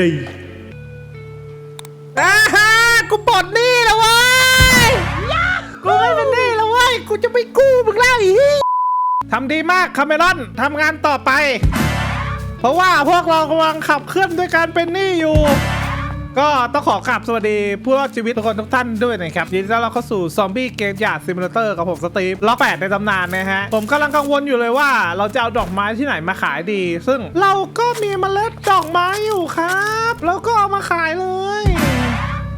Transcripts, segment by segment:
ดีอ่าฮะกูปลดหนี้แล้วเว้ยกูไม่เป็นหนี้แล้วเว้ย กูจะไม่กู้มึงแล้วอีทำดีมากคาเมรอนทำงานต่อไป เพราะว่าพวกเรากำลังขับเคลื่อนด้วยการเป็นหนี้อยู่ ก็ต้องขอกราบสวัสดีผู้รอดชีวิตทุกคนทุกท่านด้วยนะครับยินดีต้อนรับเข้าสู่ซอมบี้เกมหยาดซิมูเลเตอร์กับผมสตีฟล็อกแปดในตำนานนะฮะ ผมกำลังกังวลอยู่เลยว่า เราจะเอาดอกไม้ที่ไหนมาขายดี ซึ่งเราก็มีเมล็ดดอกไม้อยู่ครับ แล้วก็เอามาขายเลย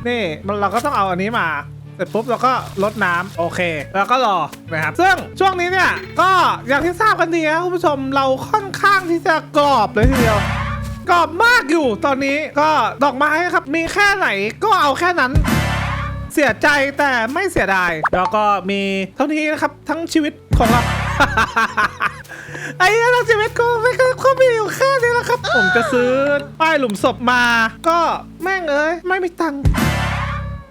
นี่มันเราก็ต้องเอาอันนี้มาเสร็จปุ๊บเราก็ลดน้ำโอเค แล้วก็รอนะครับ ซึ่งช่วงนี้เนี่ยก็อย่างที่ทราบกันดีนะคุณผู้ชมเราค่อนข้างที่จะกรอบเลยทีเดียว กรอบมากอยู่ตอนนี้ก็ดอกไม้ครับ มีแค่ไหนก็เอาแค่นั้น เสียใจแต่ไม่เสียดาย แล้วก็มีเท่านี้นะครับ ทั้งชีวิตของเรา ไอ้เหี้ยทั้งชีวิตกูไม่ก็ก็มีอยู่แค่นี้แหละครับ ผมจะซื้อป้ายหลุมศพมา ก็แม่งเอ้ยไม่มีตังค์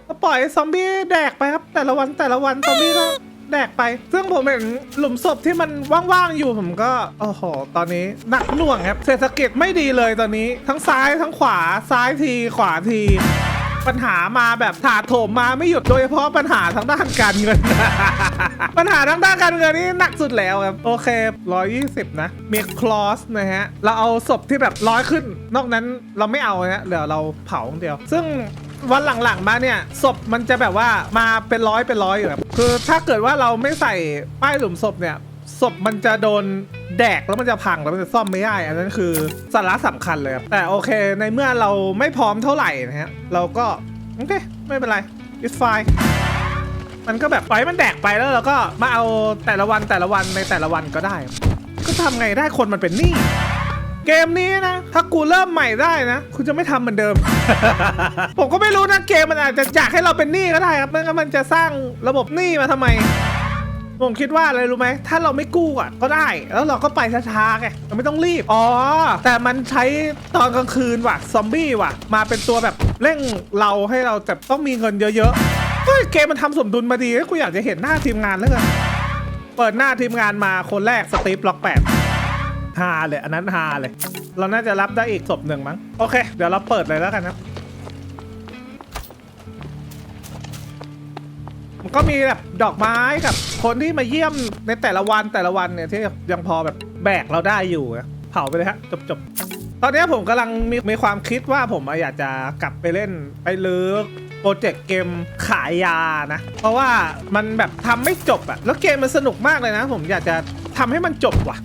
ก็ปล่อยให้ซอมบี้แดกไปครับ แต่ละวันแต่ละวันซอมบี้ก็ แดกไป ซึ่งผมเห็นหลุมศพที่มันว่างๆอยู่ผมก็ โอ้โห ตอนนี้หนักหน่วงครับ เศรษฐกิจไม่ดีเลยตอนนี้ ทั้งซ้ายทั้งขวา ซ้ายที ขวาที ปัญหามาแบบถาโถมมาไม่หยุดโดยเฉพาะปัญหาทางด้านการเงิน ปัญหาทางด้านการเงินนี่หนักสุดแล้วครับ โอเค 120 นะ มีคลอสนะฮะ เราเอาศพที่แบบร้อยขึ้น นอกนั้นเราไม่เอานะเดี๋ยวเราเผาเดียว ซึ่ง วันหลังๆมาเนี่ยศพมันจะแบบว่ามาเป็นร้อยเป็นร้อยอยู่ครับคือถ้าเกิดว่าเราไม่ใส่ป้ายหลุมศพเนี่ยศพมันจะโดนแดกแล้วมันจะพังแล้วมันจะซ่อมไม่ได้ อันนั้นคือสาระสำคัญเลยครับแต่โอเคในเมื่อเราไม่พร้อมเท่าไหร่นะฮะเราก็โอเคไม่เป็นไร it's fine มันก็แบบปล่อยมันแดกไปแล้วเราก็มาเอาแต่ละวันแต่ละวันในแต่ละวันก็ได้ ก็ทำไงได้คนมันเป็นหนี้ เกมนี้นะ ถ้ากูเริ่มใหม่ได้นะคุณจะไม่ทำเหมือนเดิม ผมก็ไม่รู้นะเกมมันอาจจะอยากให้เราเป็นหนี้ก็ได้ครับไม่งั้นมันจะสร้างระบบหนี้มาทำไม ผมคิดว่าอะไรรู้ไหม ถ้าเราไม่กู้อะก็ได้ แล้วเราก็ไปช้าๆไงเราไม่ต้องรีบ อ๋อ แต่มันใช้ตอนกลางคืนว่ะ ซอมบี้ว่ะ มาเป็นตัวแบบเร่งเราให้เราแต่ต้องมีเงินเยอะๆเฮ้ยเกมมันทำสมดุลมาดีเฮ้ยกูอยากจะเห็นหน้าทีมงานแล้วกันเปิดหน้าทีมงานมาคนแรกสตีฟล็อกแปด ฮาเลย อันนั้นฮาเลย เราน่าจะรับได้อีกศพหนึ่งมั้ง โอเค เดี๋ยวเราเปิดเลยแล้วกันครับมันก็มีแบบดอกไม้กับคนที่มาเยี่ยมในแต่ละวันแต่ละวันเนี่ยที่ยังพอแบบแบกเราได้อยู่นะเผาไปเลยฮะจบจบตอนนี้ผมกำลังมีมีความคิดว่าผมอยากจะกลับไปเล่นไปลือโปรเจกต์เกมขายยานะ เพราะว่ามันแบบทำไม่จบอะแล้วเกมมันสนุกมากเลยนะ ผมอยากจะทำให้มันจบว่ะ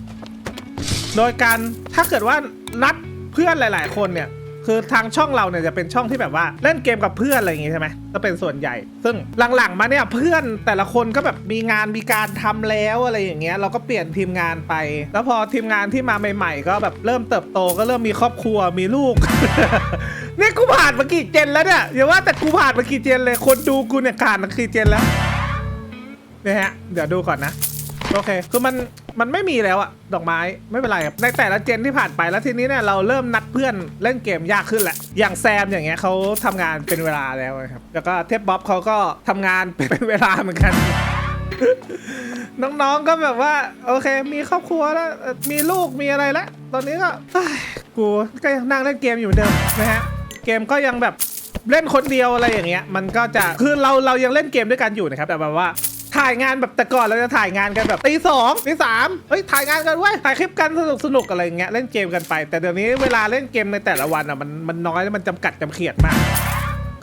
โดยการถ้าเกิดว่านัดเพื่อนหลาย ๆ คนเนี่ยคือทางช่องเราเนี่ยจะเป็นช่องที่แบบว่าเล่นเกมกับเพื่อนอะไรอย่างงี้ใช่ไหมก็เป็นส่วนใหญ่ ซึ่งหลังๆมาเนี่ยเพื่อนแต่ละคนก็แบบมีงานมีการทำแล้วอะไรอย่างเงี้ยเราก็เปลี่ยนทีมงานไป แล้วพอทีมงานที่มาใหม่ๆ ก็แบบเริ่มเติบโตก็เริ่มมีครอบครัวมีลูกเนี่ยกูผ่านมากี่เจนแล้วเนี่ยอย่าว่าแต่กูผ่านมากี่เจนเลยคนดูกูเนี่ยขาดมากี่เจนแล้วเนี่ยฮะเดี๋ยวดูก่อนนะโอเคคือมัน มันไม่มีแล้วอะดอกไม้ไม่เป็นไรครับในแต่ละเจนที่ผ่านไปแล้วทีนี้เนี่ยเราเริ่มนัดเพื่อนเล่นเกมยากขึ้นแหละ อย่างแซมอย่างเงี้ยเขาทำงานเป็นเวลาแล้วนะครับแล้วก็เทปบ๊อบเขาก็ทำงานเป็นเวลาเหมือนกัน น้องๆก็แบบว่า โอเค มีครอบครัวแล้ว มีลูกมีอะไรแล้ว ตอนนี้ก็กูก็ยังนั่งเล่นเกมอยู่เหมือนเดิมนะฮะเกมก็ยังแบบเล่นคนเดียวอะไรอย่างเงี้ยมันก็จะคือเราเรายังเล่นเกมด้วยกันอยู่นะครับแต่แบบว่า ถ่ายงานแบบแต่ก่อนเราจะถ่ายงานกันแบบตีสองตีสามเฮ้ยถ่ายงานกันเว้ยถ่ายคลิปกันสนุกสนุกอะไรอย่างเงี้ยเล่นเกมกันไป แต่เดี๋ยวนี้เวลาเล่นเกมในแต่ละวันอะมันมันน้อยแล้วมันจำกัดจำเขียดมาก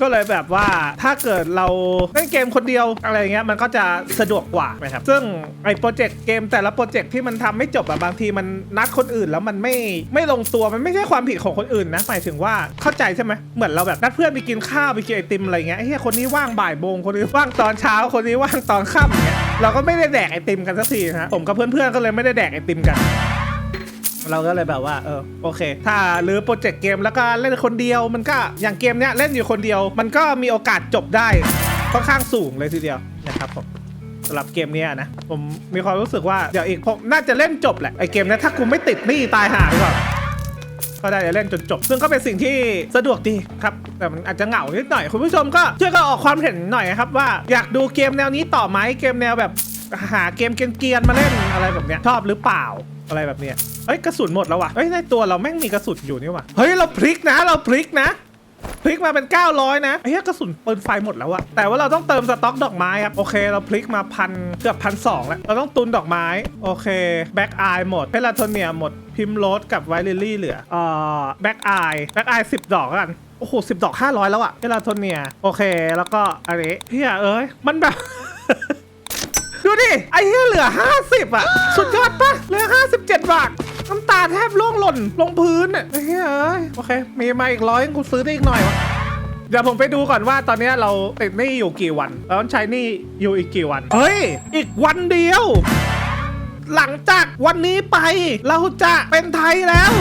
ก็เลยแบบว่าถ้าเกิดเราเล่นเกมคนเดียวอะไรเงี้ยมันก็จะสะดวกกว่านะครับซึ่งไอ้โปรเจกต์เกมแต่ละโปรเจกต์ที่มันทำไม่จบอะบางทีมันนัดคนอื่นแล้วมันไม่ไม่ลงตัวมันไม่ใช่ความผิดของคนอื่นนะหมายถึงว่าเข้าใจใช่ไหมเหมือนเราแบบนัดเพื่อนไปกินข้าวไปกินไอติมอะไรเงี้ยไอ้เหี้ยคนนี้ว่างบ่ายโมงคนนี้ว่างตอนเช้าคนนี้ว่างตอนค่ำเงี้ยเราก็ไม่ได้แดกไอติมกันสักทีนะฮะผมกับเพื่อนๆก็เลยไม่ได้แดกไอติมกัน เราก็เลยแบบว่าเออโอเค ถ้าหรือโปรเจกต์เกมแล้วก็เล่นคนเดียวมันก็อย่างเกมเนี้ยเล่นอยู่คนเดียว มันก็มีโอกาสจบได้ค่อนข้างสูงเลยทีเดียวนะครับผมสำหรับเกมเนี้ยนะ ผมมีความรู้สึกว่าเดี๋ยวอีกผมน่าจะเล่นจบแหละไอเกมเนี้ยถ้ากูไม่ติดหนี่ตายห่าไปก่อนก็ได้จะเล่นจนจบ ซึ่งก็เป็นสิ่งที่สะดวกดีครับ แต่มันอาจจะเหงานิดหน่อย คุณผู้ชมก็ช่วยกันออกความเห็นหน่อยครับว่าอยากดูเกมแนวนี้ต่อไหมเกมแนวแบบหาเกมเกรียนๆมาเล่นอะไรแบบเนี้ยชอบหรือเปล่า อะไรแบบเนี้ยเอ้ยกระสุนหมดแล้วว่ะเอ้ยในตัวเราแม่งมีกระสุนอยู่นี่ว่ะเฮ้ยเราพลิกนะเราพลิกนะพลิกมาเป็น 900 นะไอ้เหี้ยกระสุนปืนไฟหมดแล้วอะแต่ว่าเราต้องเติมสต็อกดอกไม้ครับ โอเค เราพลิกมาพันเกือบพันสองแล้ว เราต้องตุนดอกไม้ โอเค แบ็กอายหมด เพลาโทเนียหมด พิมโรสกับไวลิลลี่เหลือเอ่อแบ็กอายแบ็กอายสิบดอกแล้วกัน โอ้โหสิบดอก 500 แล้วอะเพลาโทเนีย โอเค แล้วก็อันนี้เฮียเอ้ย มันแบบ ดูดิ ไอ้เหี้ยเหลือ 50 อะ สุดยอดปะเหลือ 57 บาท น้ำตาแทบล่วงหล่นลงพื้นอะไอ้เหี้ยเอ้ยโอเค มีมาอีกร้อยกูซื้อได้อีกหน่อยวะเดี๋ยวผมไปดูก่อนว่าตอนเนี้ยเราติดหนี้อยู่กี่วันเราต้องใช้หนี้อยู่อีกกี่วัน เฮ้ย อีกวันเดียว หลังจากวันนี้ไป เราจะเป็นไทยแล้ว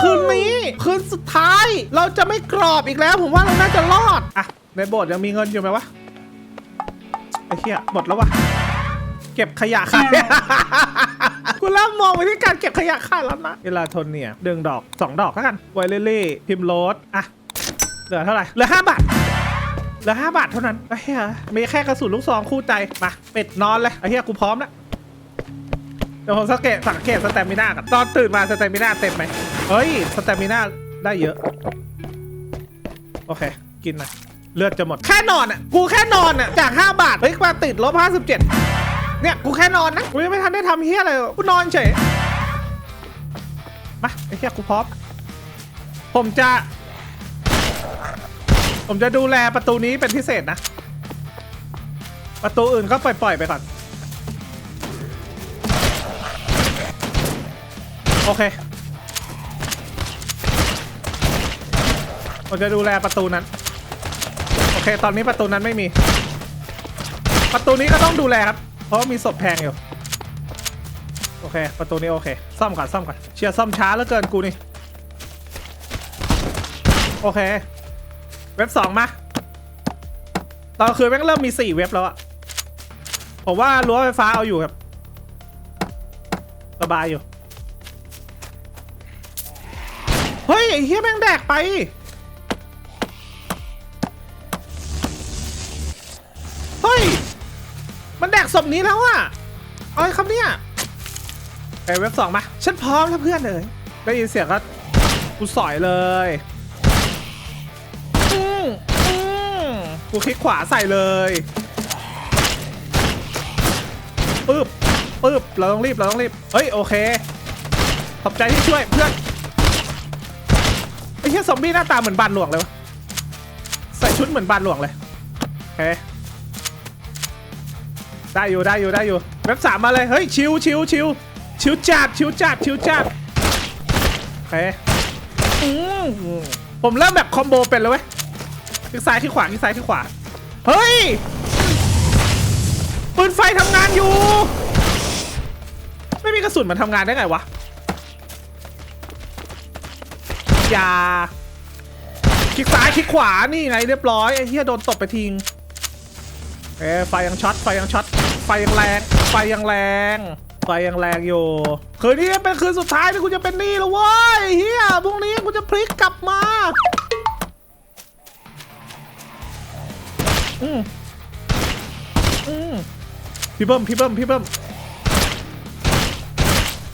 คืนนี้คืนสุดท้าย เราจะไม่กรอบอีกแล้ว ผมว่าเราน่าจะรอด อะ ในโบสถ์ยังมีเงินอยู่ไหมวะไอ้เหี้ยหมดแล้ววะ เก็บขยะขายกูเริ่มมองไปที่การเก็บขยะขายแล้วนะเวลาทนเนี่ยดึงดอกสองดอกแล้วกันไวเลลี่พิมพ์โรสอะเหลือเท่าไหร่เหลือห้าบาทเหลือห้าบาทเท่านั้นไอ้เหี้ยมีแค่กระสุนลูกซองคู่ใจมาเป็ดนอนเลยไอ้เหี้ยกูพร้อมแล้วเดี๋ยวผมสังเกตสังเกตสแตมิน่ากันตอนตื่นมาสแตมิน่าเต็มไหมเฮ้ยสแตมิน่าได้เยอะ โอเค กินหนะเลือดจะหมด แค่นอนอะ กูแค่นอนอะ จาก 5 บาท เฮ้ยมาติดลบ 57 เนี่ยกูแค่นอนนะ กูยังไม่ทันได้ทำเฮียอะไรกูนอนเฉย มาไอ้เฮียกูพร้อม ผมจะ ผมจะดูแลประตูนี้เป็นพิเศษนะ ประตูอื่นก็ปล่อยๆไปก่อน โอเค ผมจะดูแลประตูนั้น โอเค ตอนนี้ประตูนั้นไม่มี ประตูนี้ก็ต้องดูแลครับ เพราะมีศพแพงอยู่ โอเค ประตูนี้โอเค ซ่อมก่อนซ่อมก่อนเชียร์ซ่อมช้าเหลือเกินกูนี่ โอเค เว็บสองมาตอนคืนแม่งเริ่มมีสี่เว็บแล้วอะผมว่ารั้วไฟฟ้าเอาอยู่ครับ สบายอยู่ เฮ้ยไอ้เฮียแม่งแดกไป ศพนี้แล้วอะอะไรครับเนี่ยไปเว็บสองมา ฉันพร้อมแล้วเพื่อนเลย ได้ยินเสียงก็กูสอยเลยอืมอืมกูคลิกขวาใส่เลยปึ๊บปึ๊บเราต้องรีบ เราต้องรีบ เฮ้ย โอเค ขอบใจที่ช่วยเพื่อน ไอ้เหี้ยซอมบี้หน้าตาเหมือนบานหลวงเลยวะ ใส่ชุดเหมือนบานหลวงเลย โอเค ได้อยู่ได้อยู่ได้อยู่เว็บสามมาเลยเฮ้ยชิวชิวชิวชิวจัดชิวจัดชิวจัดเคอืมผมเริ่มแบบคอมโบเป็นเลยเว้ยคลิกซ้ายคลิกขวาคลิกซ้ายคลิกขวาเฮ้ยปืนไฟทำงานอยู่ ไม่มีกระสุนมันทำงานได้ไงวะอย่าคลิกซ้ายคลิกขวานี่ไงเรียบร้อยไอ้เหี้ยโดนตบไปทิ้ง เอ้ไฟยังช็อตไฟยังช็อตไฟยังแรงไฟยังแรงไฟยังแรงอยู่คืนนี้เป็นคืนสุดท้ายที่กูจะเป็นหนี้แล้วเว้ยเฮียพรุ่งนี้กูจะพลิกกลับมาอืมอืมพี่เบิ้มพี่เบิ้มพี่เบิ้ม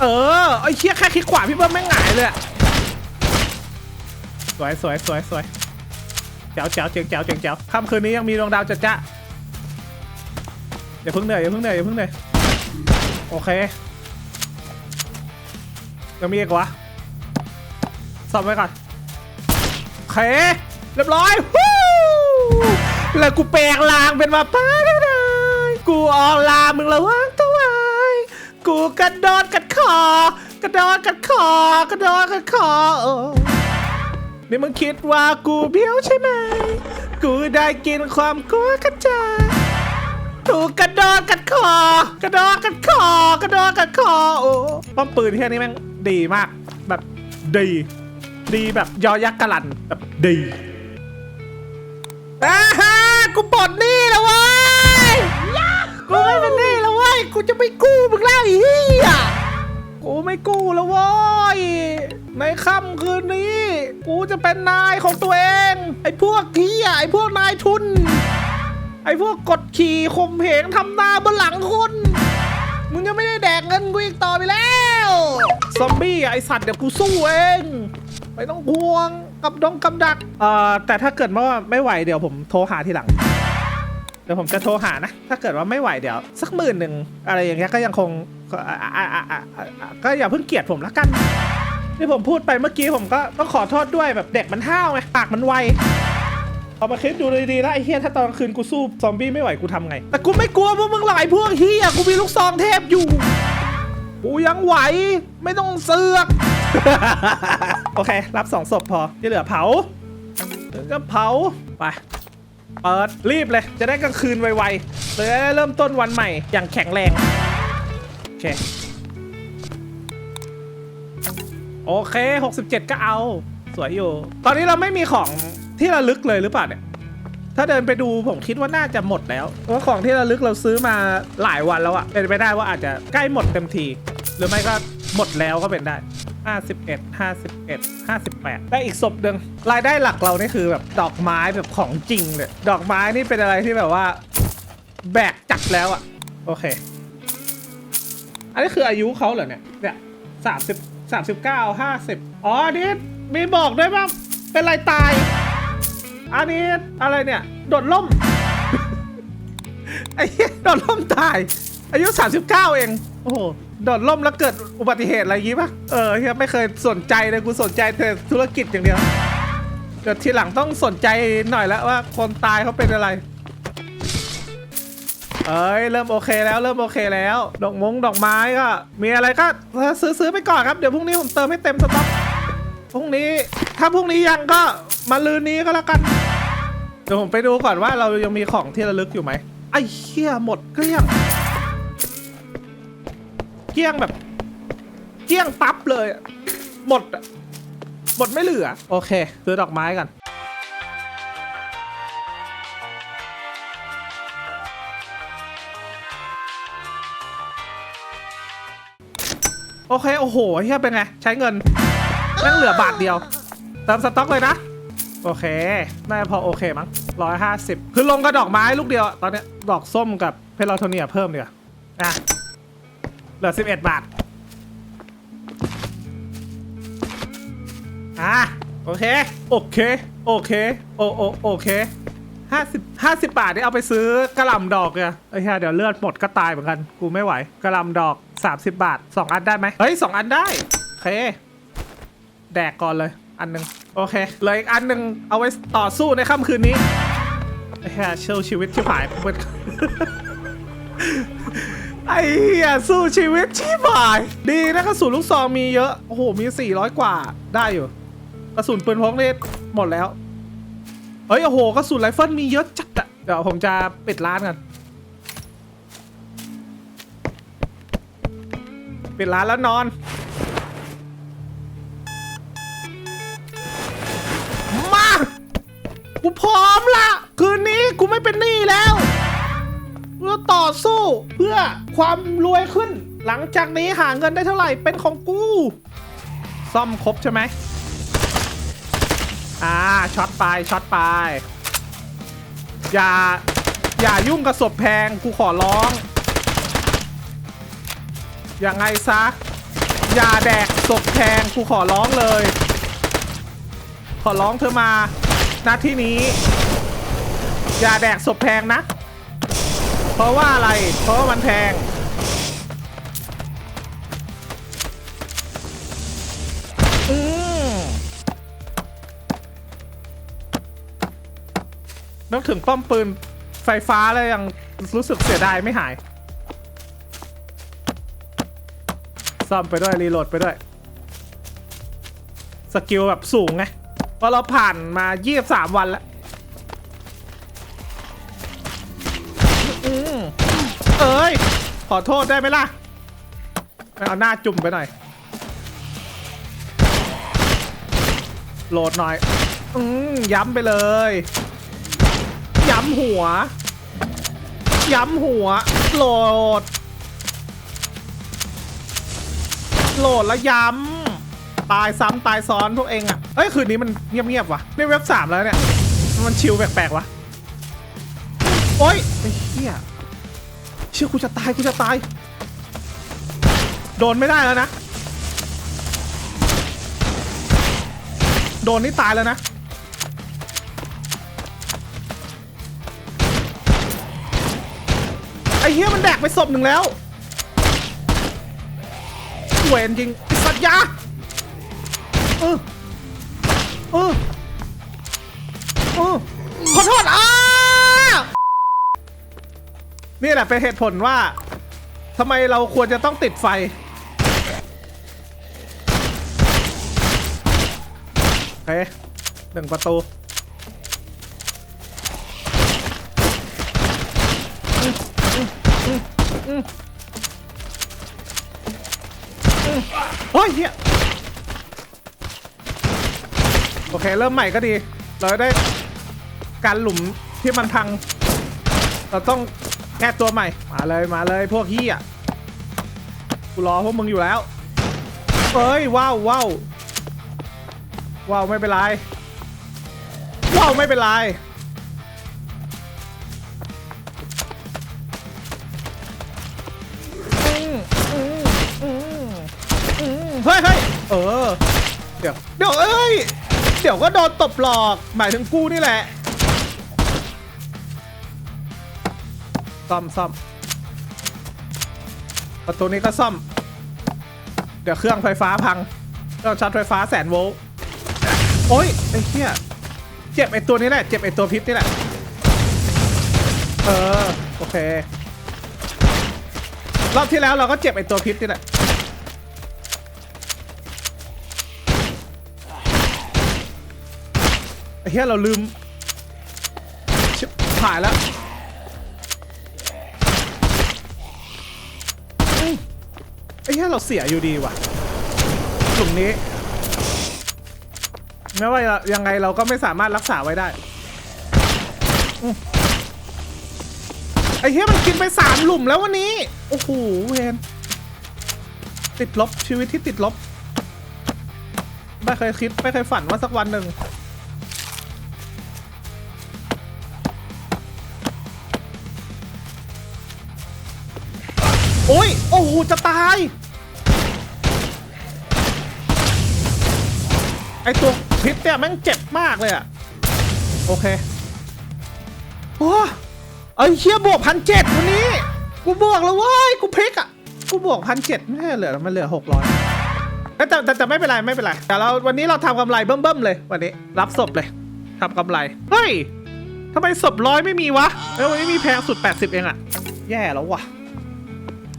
เออไอ้เชี่ยแค่คลิกขวาพี่เบิ้มแม่หงายเลยสวยสวยสวยสวยแจ๋วแจ๋วเจ๋งแจ๋วเจ๋งแจ๋วค่ำคืนนี้ยังมีดวงดาวจะจ้า อย่าเพิ่งเหนื่อยอย่าเพิ่งเหนื่อยอย่าเพิ่งเหนื่อยโอเคยังมีอีกวะซ่อมไว้ก่อนโอเคเรียบร้อยฮู้แล้วกูแปลงลางเป็นมาป้าได้กูออกลามึงระวังตัวไว้กูกระโดดกัดคอกระโดดกัดคอกระโดดกัดคอโอ้นี่มึงคิดว่ากูเบี้ยวใช่ไหม กูได้กินความกลัวกระจาย ถูกกระดดกัดคอ กระดดกัดคอ กระดดกัดคอ โอ้ป้อมปืนที่นี้แม่งดีมาก แบบดี ดีแบบยอยักษ์กะลันแบบดีอ่าฮะกูปลดหนี้แล้วเว้ยกูไม่เป็นหนี้แล้วเว้ยกูจะไม่กู้มึงแล้วไอ้เหี้ยกูไม่กู้แล้วเว้ยในค่ำคืนนี้ กูจะเป็นนายของตัวเอง ไอ้พวกเหี้ยไอ้พวกนายทุน ไอ้พวกกดขี่ข่มเหงทำหน้าบนหลังคุณ มึงจะไม่ได้แดกเงินกูอีกต่อไปแล้ว ซอมบี้ไอสัตว์เดี๋ยวกูสู้เอง ไม่ต้องห่วงกับดงกับดัก เอ่อ แต่ถ้าเกิดว่าไม่ไหวเดี๋ยวผมโทรหาทีหลัง เดี๋ยวผมจะโทรหานะ ถ้าเกิดว่าไม่ไหวเดี๋ยว สักหมื่นหนึ่งอะไรอย่างเงี้ยก็ยังคงก็อะอะอะอะอะอะก็อย่าเพิ่งเกลียดผมละกัน ที่ผมพูดไปเมื่อกี้ผมก็ต้องขอโทษด้วยแบบเด็กมันห้าวไงปากมันไว เอามาคิดดูดีๆแล้วไอ้เฮียถ้าตอนกลางคืนกูสู้ซอมบี้ไม่ไหวกูทำไง แต่กูไม่กลัวพวกมึงหลายพวกเฮียกูมีลูกซองเทพอยู่ กูยังไหวไม่ต้องเสือก โอเค รับสองศพพอที่เหลือเผาเดี๋ยวก็เผาไปเปิดรีบเลย จะได้กลางคืนไวๆเลยได้เริ่มต้นวันใหม่อย่างแข็งแรง โอเค โอเค 67 ก็เอา สวยอยู่ ตอนนี้เราไม่มีของ ที่ระลึกเลยหรือเปล่าเนี่ย ถ้าเดินไปดูผมคิดว่าน่าจะหมดแล้วเพราะของที่ระลึกเราซื้อมาหลายวันแล้วอะเป็นไปได้ว่าอาจจะใกล้หมดเต็มที หรือไม่ก็หมดแล้วก็เป็นได้ 51 51 58 ได้อีกศพหนึ่งรายได้หลักเรานี่คือแบบดอกไม้แบบของจริงเลยดอกไม้นี่เป็นอะไรที่แบบว่า แบกจัดแล้วอะโอเค อันนี้คืออายุเขาเหรอเนี่ยเนี่ยสามสิบสามสิบเก้าห้าสิบอ๋อนี่มีบอกด้วยว่าเป็นไรตาย อันนี้อะไรเนี่ย โดดล่ม ไอ้เหี้ยโดดล่มตาย อายุ 39 เอง โอ้โห โดดล่มแล้วเกิดอุบัติเหตุอะไรอย่างงี้ปะเออเฮียไม่เคยสนใจเลยกูสนใจแต่ธุรกิจอย่างเดียว เดี๋ยวทีหลังต้องสนใจหน่อยแล้วว่าคนตายเขาเป็นอะไร เอ้ยเริ่มโอเคแล้วเริ่มโอเคแล้ว ดอกมงดอกไม้ก็ มีอะไรก็ซื้อซื้อไปก่อนครับ เดี๋ยวพรุ่งนี้ผมเติมให้เต็มสต็อกพรุ่งนี้ ถ้าพรุ่งนี้ยังก็มาลืนนี้ก็แล้วกัน เดี๋ยวผมไปดูก่อนว่าเรายังมีของที่ระลึกอยู่ไหมไอ้เหี้ยหมดเกลี้ยง เกลี้ยงแบบ เกลี้ยงปั๊บเลยอะหมดอะหมดไม่เหลือ โอเคซื้อดอกไม้กัน โอเค โอ้โหเฮียเป็นไง ใช้เงินแม่งเหลือบาทเดียว เติมสต็อกเลยนะ โอเค น่าจะพอโอเคมั้งร้อยห้าสิบคือลงกระดอกไม้ลูกเดียว ตอนเนี้ยดอกส้มกับเพลโทเนียเพิ่มเดียวอะ เหลือสิบเอ็ดบาท อะ โอเค โอเค โอเค โอโอโอเคห้าสิบห้าสิบบาทนี่เอาไปซื้อกระหล่ำดอกเนี่ยไอ้เหี้ยเดี๋ยวเลือดหมดก็ตายเหมือนกัน กูไม่ไหวกระหล่ำดอกสามสิบบาทสองอันได้ไหมเฮ้ยสองอันได้ โอเค แดกก่อนเลย อันหนึ่ง โอเคเหลืออีกอันหนึ่งเอาไว้ต่อสู้ในค่ำคืนนี้ไอ้เหี้ยเชลชีวิตชิบหายเปิดไอ้เหี้ยสู้ชีวิตชิบาย ดีนะกระสุนลูกซองมีเยอะ โอ้โห มี 400 กว่าได้อยู่ กระสุนปืนพกนี่หมดแล้ว เฮ้ย โอ้โห กระสุนไรเฟิลมีเยอะจัดอะเดี๋ยวผมจะปิดร้านกันปิดร้านแล้วนอน กูไม่เป็นหนี้แล้วเพื่อต่อสู้เพื่อความรวยขึ้น หลังจากนี้หาเงินได้เท่าไหร่เป็นของกู ซ่อมครบใช่ไหมอ่าช็อตไปช็อตไป อย่า อย่ายุ่งกับศพแพงกูขอร้องยังไงซะ อย่าแดกศพแพงกูขอร้องเลย ขอร้องเธอมาณที่นี้ อย่าแดกศพแพงนะ เพราะว่าอะไร เพราะมันแพง อืมนึกถึงป้อมปืนไฟฟ้าแล้วยังรู้สึกเสียดายไม่หาย ซ่อมไปด้วย รีโหลดไปด้วย สกิลแบบสูงไงเพราะเราผ่านมา 23 วันแล้ว เอ้ย ขอโทษได้ไหมล่ะ เอาหน้าจุ่มไปหน่อย โหลดหน่อย อืมย้ำไปเลย ย้ำหัว ย้ำหัว โหลด โหลดแล้วย้ำ ตายซ้ำตายซ้อนพวกเองอะ เอ้ย คืนนี้มันเงียบๆว่ะนี่เว็บสามแล้วเนี่ย มันชิลแปลกๆวะโอ๊ยไอ้เหี้ย เชื่อกูจะตายกูจะตาย โดนไม่ได้แล้วนะ โดนนี่ตายแล้วนะไอ้เฮียมันแดกไปศพหนึ่งแล้วเวนจริงสัตยาเออเออเออขอโทษอะ นี่แหละเป็นเหตุผลว่าทำไมเราควรจะต้องติดไฟ โอเคหนึ่งประตู โอ้ยเฮียโอเค เริ่มใหม่ก็ดี เราได้การหลุมที่มันพัง เราต้อง แก้ตัวใหม่ มาเลยมาเลยพวกเฮียกูรอพวกมึงอยู่แล้วเอ้ยว้าวว้าวว้าวไม่เป็นไรว้าวไม่เป็นไรเฮ้ยเฮ้ยเออ เดี๋ยว เดี๋ยวเอ้ย เดี๋ยวก็โดนตบหลอก หมายถึงกูนี่แหละ ซ่อมซ่อมประตูนี้ก็ซ่อม เดี๋ยวเครื่องไฟฟ้าพังก็ช็อตไฟฟ้าแสนโวลต์โอ้ยไอ้เหี้ยเจ็บไอ้ตัวนี้แหละเจ็บไอ้ตัวพิษนี่แหละเออโอเครอบที่แล้วเราก็เจ็บไอ้ตัวพิษนี่แหละไอ้เหี้ยเราลืมชิบหายแล้วอืมไอ้ เหี้ยเราเสียอยู่ดีว่ะกลุ่มนี้ไม่ว่ายังไงเราก็ไม่สามารถรักษาไว้ได้อไอ้เหี้ยมันกินไปสามหลุมแล้ววันนี้ โอ้โหเวนติดลบชีวิตที่ติดลบ ไม่เคยคิด ไม่เคยฝันว่าสักวันหนึ่งโอ้ย โอ้โห จะตาย ไอตัวพิษเนี่ยแม่งเจ็บมากเลยอะโอเคโอ้ไอเชี่ยบวกพันเจ็ดวันนี้ กูบวกแล้วเว้ยกูพลิกอะกูบวกพันเจ็ดไม่เหลือมันเหลือหกร้อยแต่แต่แต่ไม่เป็นไรไม่เป็นไรแต่เราวันนี้เราทำกำไรเบิ่มๆเลย วันนี้ รับศพเลยทำกำไรเฮ้ยทำไมศพร้อยไม่มีวะเอ้วันนี้มีแพงสุด 80 เองอะแย่แล้ววะ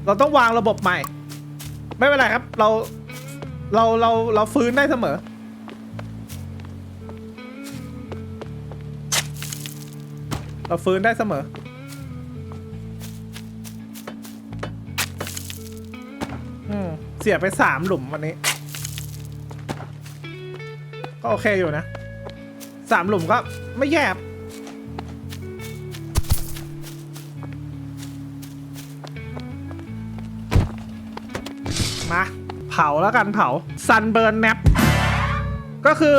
เราต้องวางระบบใหม่ ไม่เป็นไรครับ เราเราเราเราฟื้นได้เสมอ เราฟื้นได้เสมอ อืม เสียไปสามหลุมวันนี้ ก็โอเคอยู่นะสามหลุมก็ไม่แยบมาเผาแล้วกันเผาซันเบิร์นแนปก็คือ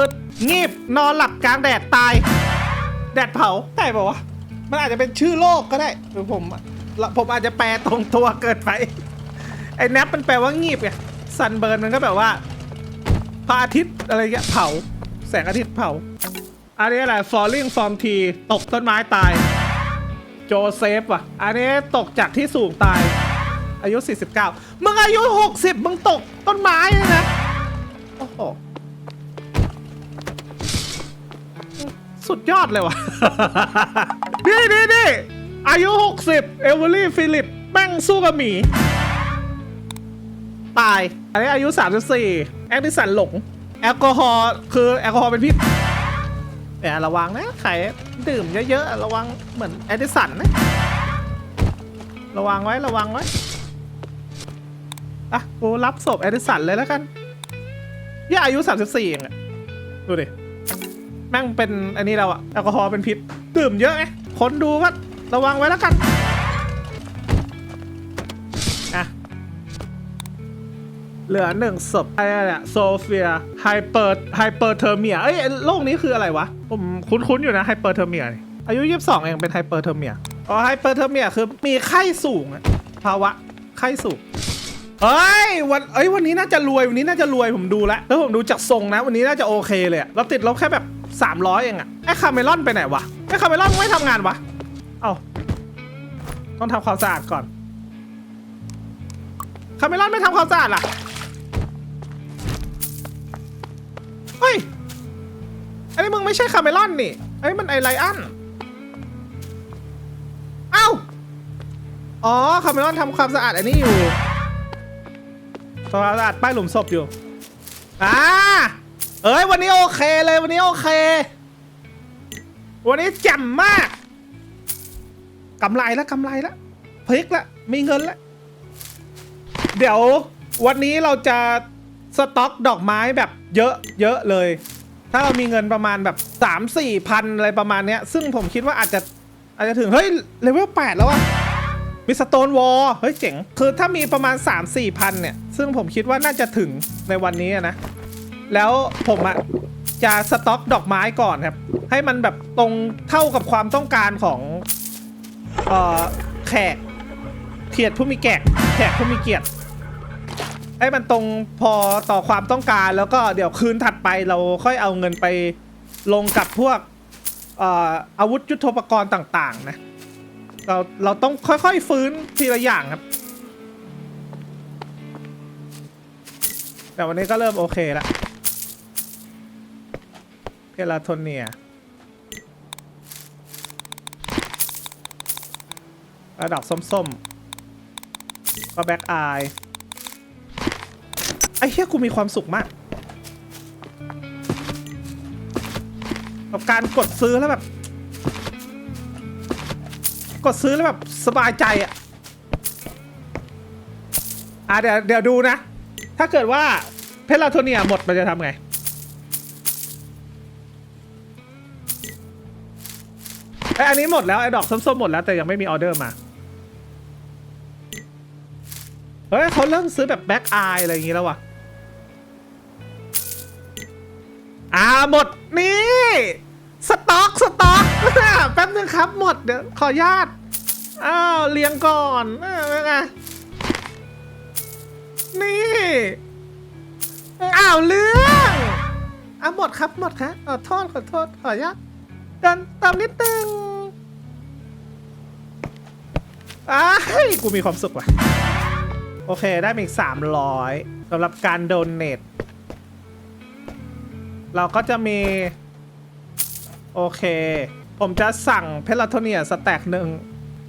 งีบนอนหลับกลางแดดตาย แดดเผาใช่ป่าวะ มันอาจจะเป็นชื่อโลกก็ได้หรือผมผมอาจจะแปลตรงตัวเกินไปไอ้แนปมันแปลว่างีบไงซันเบิร์นมันก็แบบว่าพระอาทิตย์อะไรเงี้ยเผา แสงอาทิตย์เผา อันนี้อะไร falling from tree ตกต้นไม้ตาย โจเซฟว่ะ อันนี้ตกจากที่สูงตาย อายุ 49 มึงอายุ 60 มึงตกต้นไม้เลยนะ โอ้โห สุดยอดเลยว่ะ นี่นี่นี่อายุ 60 เอเวอรี่ฟิลิปแม่งสู้กับหมี ตาย อันนี้อายุ 34 แอคดิสันหลง แอลกอฮอล์คือแอลกอฮอล์เป็นพิษแต่ระวังนะใครดื่มเยอะๆ ระวังเหมือนแอคดิสันนะ ระวังไว้ระวังไว้ อะ กูรับศพแอดิสันเลยแล้วกัน ย่าอายุ 34เองอะดูดิ แม่งเป็นอันนี้เราอะแอลกอฮอล์เป็นพิษดื่มเยอะไงคนดูก็ระวังไว้แล้วกันอะเหลือหนึ่งศพไอ้เนี่ยโซเฟียไฮเปอร์ไฮเปอร์เทอร์เมียเอ้ยโรคนี้คืออะไรวะ ผมคุ้นๆอยู่นะไฮเปอร์เทอร์เมียอายุ22เองเป็นไฮเปอร์เทอร์เมียอ๋อไฮเปอร์เทอร์เมียคือมีไข้สูงอะภาวะไข้สูงเอ้ยวันเอ้ยวันนี้น่าจะรวยวันนี้น่าจะรวยผมดูแล้วแล้วผมดูจากทรงนะ วันนี้น่าจะโอเคเลยเราติดลบแค่แบบ 300เองอะไอ้คาเมลอนไปไหนวะไอ้คาเมลอนไม่ทำงานวะ เอ้า ต้องทำความสะอาดก่อน คาเมลอนไม่ทำความสะอาดล่ะ เฮ้ย ไอันนี้มึงไม่ใช่คาเมลอนนี่ ไอ้มันไอไลอัน เอ้า อ๋อ คาเมลอนทำความสะอาดอันนี้อยู่ทำความสะอาดป้ายหลุมศพอยู่ อ่า เอ้ยวันนี้โอเคเลยวันนี้โอเค วันนี้แจ่มมากกำไรแล้วกำไรแล้วพลิกแล้วมีเงินแล้วเดี๋ยววันนี้เราจะสต็อกดอกไม้แบบเยอะเยอะเลย ถ้าเรามีเงินประมาณแบบ3 4พันอะไรประมาณเนี้ย ซึ่งผมคิดว่าอาจจะอาจจะถึง เฮ้ยเลเวล8แล้วอะมีสโตนวอลเฮ้ยเจ๋ง คือถ้ามีประมาณ 3 4 พันเนี่ย ซึ่งผมคิดว่าน่าจะถึงในวันนี้นะ แล้วผมอะจะสต็อกดอกไม้ก่อนครับ ให้มันแบบตรงเท่ากับความต้องการของเอ่อแขกเขียดผู้มีแกกแขกผู้มีเกียรติให้มันตรงพอต่อความต้องการแล้วก็เดี๋ยวคืนถัดไปเราค่อยเอาเงินไปลงกับพวกเอ่ออาวุธยุทโธปกรณ์ต่าง ๆ นะ เราเราต้องค่อยๆฟื้นทีละอย่างครับ แต่วันนี้ก็เริ่มโอเคแล้ว เพลาโทเนียระดับส้มๆก็แบ็กอายไอ้เหี้ยกูมีความสุขมากกับการกดซื้อแล้วแบบ กดซื้อแล้วแบบสบายใจอะอะเดี๋ยวเดี๋ยวดูนะ ถ้าเกิดว่าเพลาโทเนียหมดมันจะทำไง ไอยอันนี้หมดแล้วไอดอกส้มๆหมดแล้วแต่ยังไม่มีออเดอร์มาเฮ้ยเขาเริ่มซื้อแบบแบ็กอายอะไรอย่างงี้แล้ววะอ่าหมดนี่สต็อกสต็อก แป๊บนึงครับหมดเดี๋ยวขออนุญาตอ้าวเรียงก่อนอ่าเป็นไงนี่อ้าวเรื่องอะหมดครับหมดครับขอโทษขอโทษขออนุญาต เดินตามนิดนึงอ้ายกูมีความสุขว่ะ โอเคได้มาอีก300สำหรับการโดนเนตเราก็จะมี โอเค ผมจะสั่งเพลาโทเนียสแต็กหนึ่ง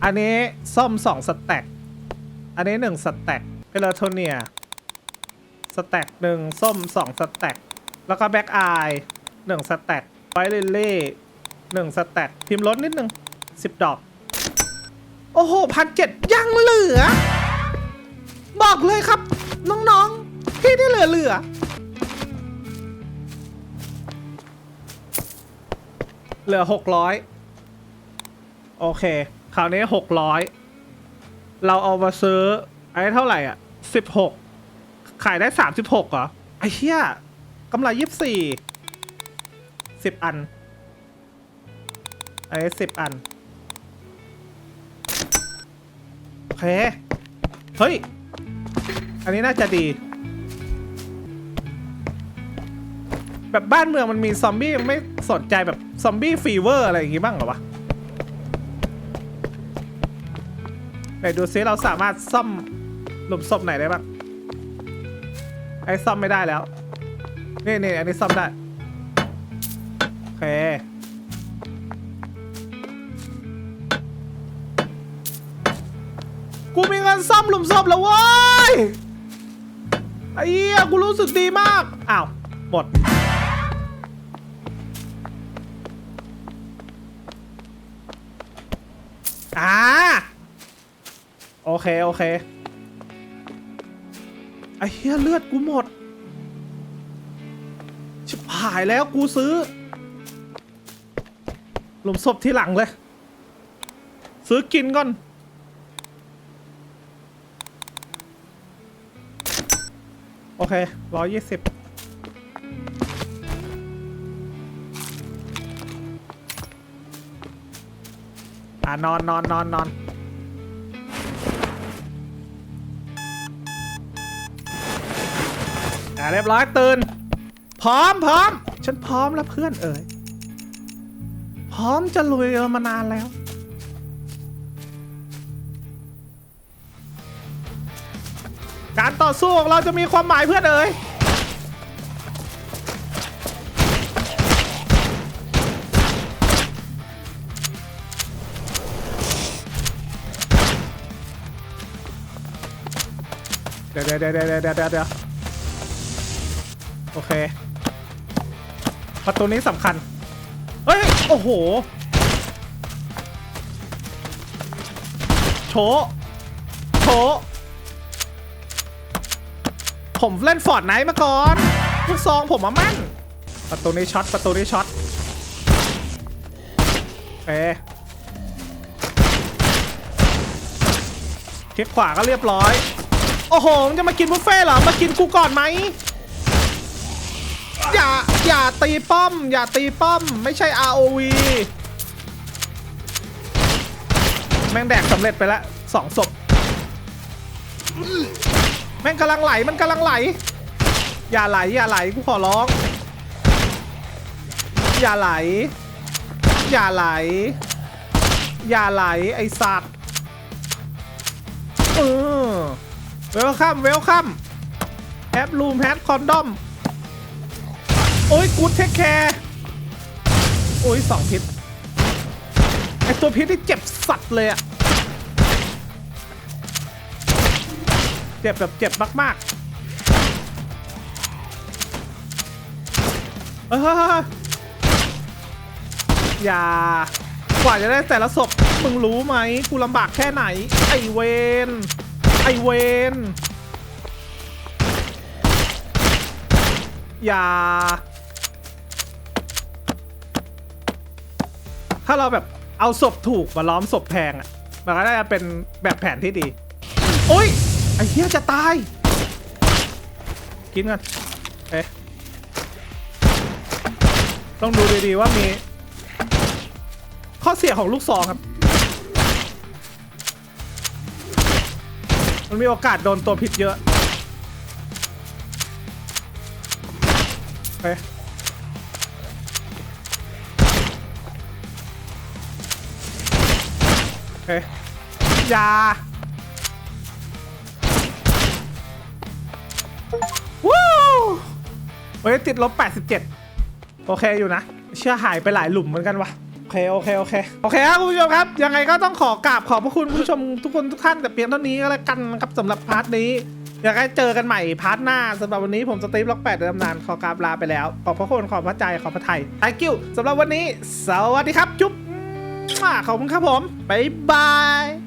อันนี้ส้ม2สแต็ก อันนี้1สแต็กเพลาโทเนียสแต็กหนึ่งส้ม2สแต็ก แล้วก็แบ็กอาย1สแต็กไวลิล ลี่1สแต็กพิมพ์ลดนิดนึง10ดอก โอ้โหพันเจ็ดยังเหลือ บอกเลยครับ น้องๆที่ได้เหลือเหลือเหลือหกร้อยโอเคคราวนี้หกร้อยเราเอามาซื้อไอ้เท่าไหร่อะสิบหกขายได้สามสิบหกเหรอ ไอ้เหี้ยกำไรยี่สิบสี่สิบอัน ไอ้สิบอัน โอเค เฮ้ย อันนี้น่าจะดี แบบบ้านเมืองมันมีซอมบี้ไม่สนใจแบบซอมบี้ฟีเวอร์อะไรอย่างงี้บ้างเหรอวะไหนดูซิเราสามารถซ่อมหลุมศพไหนได้บ้าง ไอ้ซ่อมไม่ได้แล้ว นี่นี่อันนี้ซ่อมได้ โอเค นซ่อมหลุมศพแล้วเว้ยไอ้เหี้ยกูรู้สึกดีมาก อ้าว หมด อ่า โอเค โอเค ไอ้เหี้ยเลือดกูหมด ชิบหายแล้วกูซื้อ หลุมศพที่หลังเลย ซื้อกินก่อน โอเคร้อยยี่สิบอะนอนนอนนอนนอนเรียบร้อยตื่น พร้อมพร้อม ฉันพร้อมแล้วเพื่อนเอ๋ยพร้อมจะลุยมานานแล้ว การต่อสู้ของเราจะมีความหมายเพื่อนเอ๋ยเดี๋ยวเดี๋ยวเดี๋ยวเดี๋ยวเดี๋ยวเดี๋ยวเดี๋ยวโอเค ประตูนี้สำคัญ เฮ้ย โอ้โห โชโช ผมเล่นฟอร์ดไนท์มาก่อนลูกซองผมมามั่น ประตูนี้ช็อต ประตูนี้ช็อตโอเคคลิกขวาก็เรียบร้อย โอ้โหจะมากินบุฟเฟ่เหรอ มากินกูก่อนไหม อย่า อย่าตีป้อม อย่าตีป้อม ไม่ใช่ ROV แม่งแดกสำเร็จไปแล้วสองศพ ม่งกำลังไหลมันกำลังไหล อย่าไหลอย่าไหลกูขอร้อง อย่าไหล อย่าไหล อย่าไหลไอสัตว์เออเวลคัมเวลคัมแอปรูมแฮดคอนดอมโอ้ยกูเทคแคร์โอ้ยสองพิษไอตัวพิษที่เจ็บสัตว์เลยอะ จ็บแบบเจ็บมากๆเฮ้ยอย่ากว่าจะได้แต่ละศพมึงรู้ไหมกูลำบากแค่ไหน ไอเวนไอเวนอย่า ถ้าเราแบบเอาศพถูกมาล้อมศพแพงอะ่ะมันก็น่าจะเป็นแบบแผนที่ดี โอ้ย ไอ้เหี้ยจะตาย กินกันเอ๊ะต้องดูดีๆว่ามี ข้อเสียของลูกซองครับ มันมีโอกาสโดนตัวผิดเยอะเอ๊ะเอ๊ะอยา ฮ้ยติดลบ 87 โอเคอยู่นะ เชื่อหายไปหลายหลุมเหมือนกันวะโอเคโอเคโอเคโอเคครับคุณผู้ชมครับ ยังไงก็ต้องขอกราบขอบพระคุณผู้ชมทุกคนทุกท่านแต่เพียงเท่านี้ก็แล้วกันครับสำหรับพาร์ทนี้อยากให้เจอกันใหม่พาร์ทหน้าสำหรับวันนี้ผมสตีฟล็อกแปดเดิมนานขอกราบลาไปแล้ว ขอบพระคุณขอบพระใจขอบพระไทย thank you สำหรับวันนี้ สวัสดีครับ จุ๊บขอบคุณครับผมบ๊ายบาย